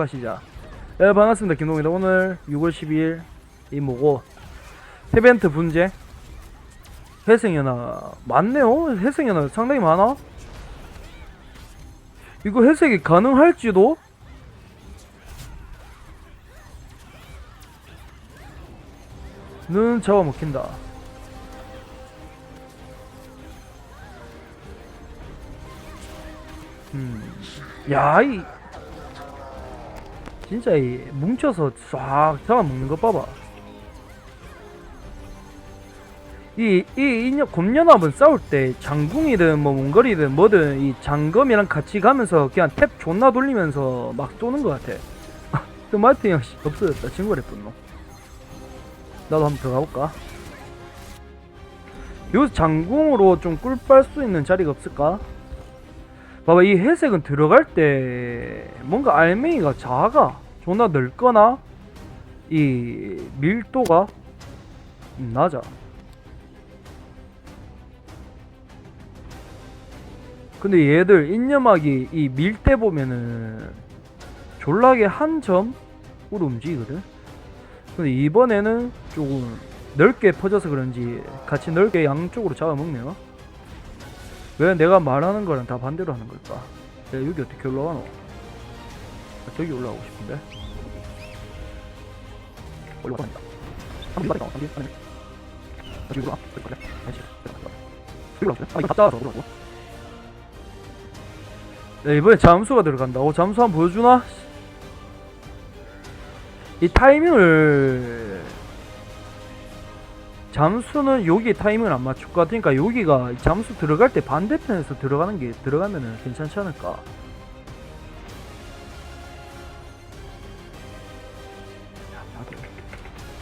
가시자. 네, 반갑습니다. 김동입니다. 오늘 6월 12일 이 뭐고 세벤트 분쟁 회생연화 많네요. 회생연화 상당히 많아. 이거 회색이 가능할지도 는 잡아먹힌다. 음, 야, 이 진짜 이 뭉쳐서 싹 잡아먹는 것 봐봐. 이, 이, 이 곰연합은 싸울 때 장궁이든 뭐 몽골이든 뭐든 이 장검이랑 같이 가면서 그냥 탭 존나 돌리면서 막 쏘는 것 같아. 또형 씨, 없어졌다. 친구를 뿐노. 나도 한번 들어가 볼까? 요 장궁으로 좀 꿀 빨 수 있는 자리가 없을까? 봐봐 이 회색은 들어갈 때 뭔가 알맹이가 작아 존나 넓거나 이 밀도가 음, 낮아. 근데 얘들 인념하기 이 밀 때 보면은 졸라게 한 점으로 움직이거든? 근데 이번에는 조금 넓게 퍼져서 그런지 같이 넓게 양쪽으로 잡아먹네요 왜 내가 말하는 거랑 다 반대로 하는 걸까? 야, 여기 어떻게 올라가노? 아, 저기 올라가고 싶은데. 야, 이번에 잠수가 들어간다. 오, 잠수 한번 보여주나? 이 타이밍을 잠수는 여기 타이밍을 안 맞출 것 같으니까 여기가 잠수 들어갈 때 반대편에서 들어가는 게 들어가면은 괜찮지 않을까?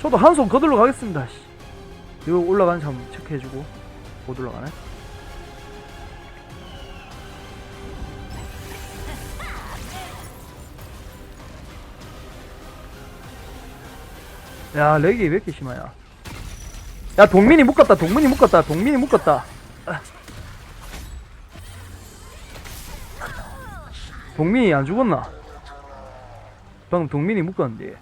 저도 한 손 거들러 가겠습니다. 씨. 이거 올라가는지 한번 체크해주고 못 올라가네. 야 렉이 왜 이렇게 심하냐? 야 동민이 묶었다 동민이 묶었다 동민이 묶었다. 동민이 안 죽었나? 방금 동민이 묶었는데.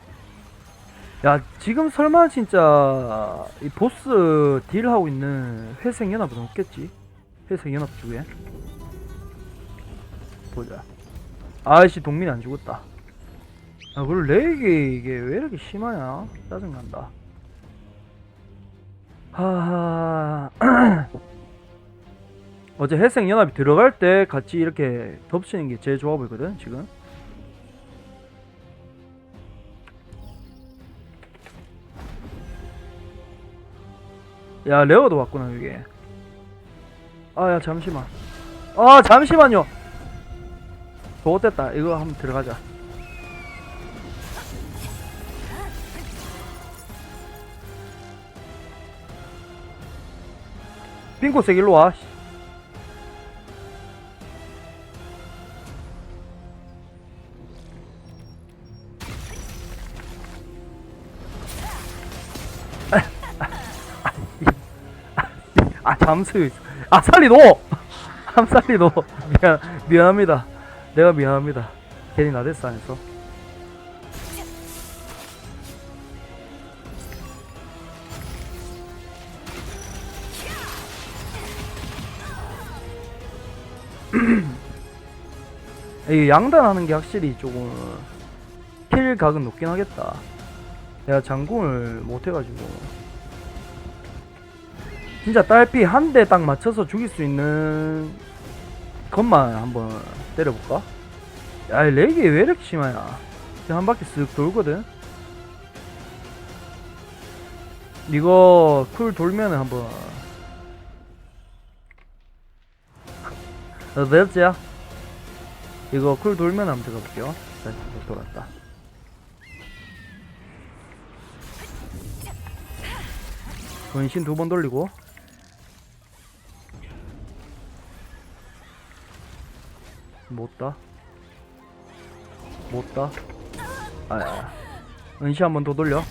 야 지금 설마 진짜 이 보스 딜하고 있는 회색연합은 없겠지? 회색연합 쪽에? 보자. 아이씨 동민이 안 죽었다. 아 그리고 렉이 이게 왜 이렇게 심하냐? 짜증난다 하하. 어제 회색 연합이 들어갈 때 같이 이렇게 덮치는 게 제일 좋아 보이거든 지금. 야 레어도 왔구나 여기 아야 잠시만. 아 잠시만요. 좋됐다. 이거 한번 들어가자 핑크색 일로 와. 씨. 아 잠수 아 살리 노! 함 살리 노 미안 미안합니다 내가 미안합니다 괜히 나댔어 안 했어 이 양단하는 게 확실히 조금 킬 각은 높긴 하겠다. 내가 장궁을 못 해가지고 진짜 딸피 한 대 딱 맞춰서 죽일 수 있는 것만 한번 때려볼까? 야, 이 렉이 왜 이렇게 심하냐? 한 바퀴 쓱 돌거든. 이거 쿨 돌면은 한번 어, 맵지야? 이거 쿨 돌면 한번 들어볼게요. 자, 이거 돌았다. 근신 두 번 돌리고. 못다. 못다. 아야. 은시 한번 더 돌려.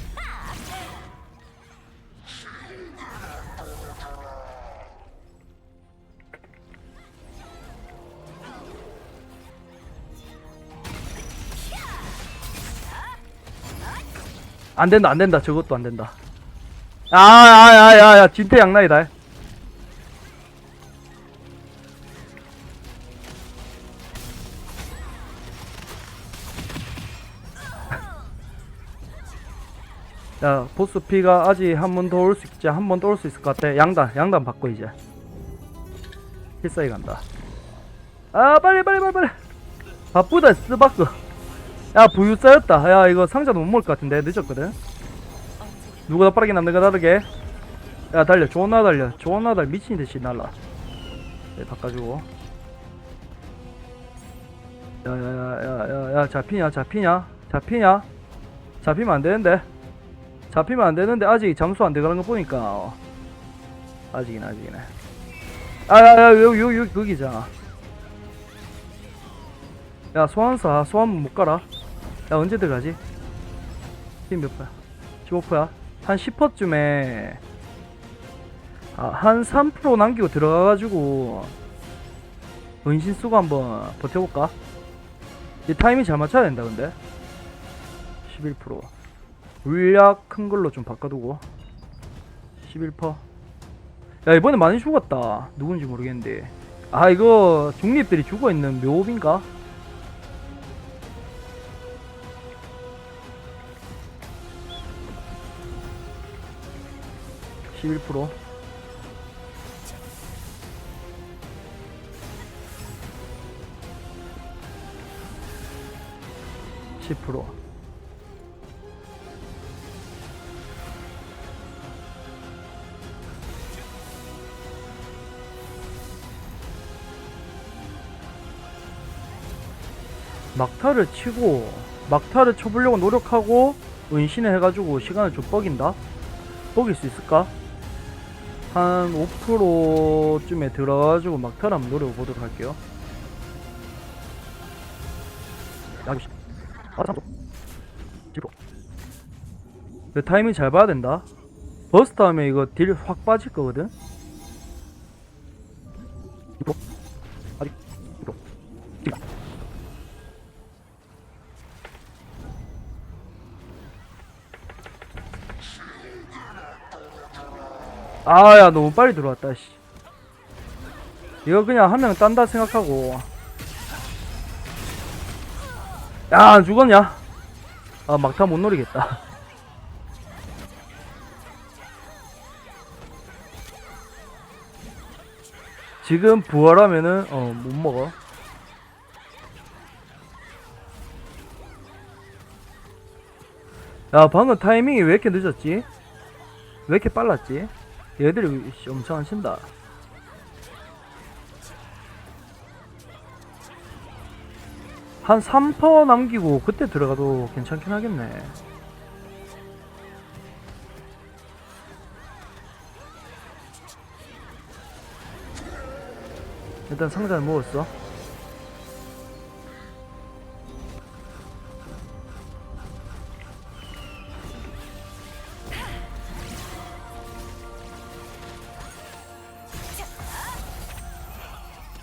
안 된다 안 된다. 저것도 안 된다. 아야야야야 진퇴 양날이다. 야 보스 피가 아직 한 번 더 올 수 있지 한 번 더 올 수 있을 것 같아. 양단 양단 바꿔 이제. 필살기 간다. 아 빨리 빨리 빨리 빨리. 바쁘다 스바크 야 부유 쌓였다. 야 이거 상자도 못 먹을 것 같은데. 늦었거든. 누가 더 빠르게 남는가 다르게. 야 달려. 존나 달려. 존나 달려. 미친듯이 날라. 네, 바꿔주고. 야야야야야야 잡히냐? 잡히냐? 잡히냐? 잡히면 안 되는데. 잡히면 안 되는데 아직 잠수 안 돼가는 거 보니까. 어. 아직이네 아직이네. 아야야 여기 여기 여기 거기잖아. 야 소환사 소환문 못 가라 야 언제 들어가지? 힘몇 퍼야? 15%야? 한 10%쯤에 아, 한 3% 남기고 들어가가지고 은신 쓰고 한번 버텨볼까? 이 타이밍 잘 맞춰야 된다 근데 11% 물약 큰 걸로 좀 바꿔두고 11%. 야 이번에 많이 죽었다. 누군지 모르겠는데. 아 이거 중립들이 죽어 있는 묘비인가? (11% (10% 막타를 치고 막타를 쳐보려고 노력하고 은신을 해가지고 시간을 좀 뻑인다? 뻑일 수 있을까? 한 5%쯤에 들어가가지고 막타를 한번 노려보도록 할게요. 내 타이밍 잘 봐야 된다. 버스트 하면 이거 딜 확 빠질 거거든? 아야 너무 빨리 들어왔다 씨. 이거 그냥 한 명 딴다 생각하고. 야안 죽었냐? 아 막타 못 노리겠다. 지금 부활하면은 어 못 먹어. 야 방금 타이밍이 왜 이렇게 늦었지? 왜 이렇게 빨랐지 얘들이 씨, 엄청 안 친다. 한 3% 남기고 그때 들어가도 괜찮긴 하겠네. 일단 상자를 모았어.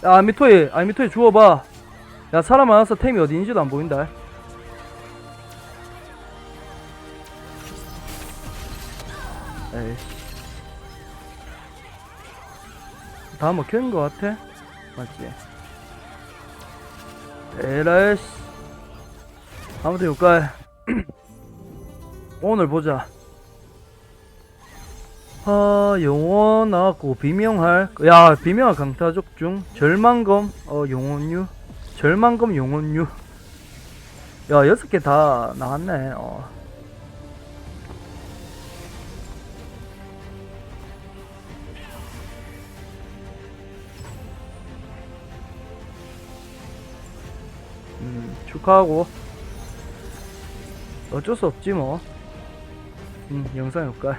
야 아미토이. 아미토이 주워봐. 야 사람 많아서 템이 어디인지도 안 보인다. 에이씨. 다 먹힌 거 같아? 맞지? 에라이씨. 아무튼 요까 오늘 보자 아 영원 나왔고 비명할 야 비명할 강타족 중 절망검 어 용원유? 절망검 용원유? 야 여섯 개 다 나왔네 어. 음, 축하하고. 어쩔 수 없지 뭐. 음, 영상 효과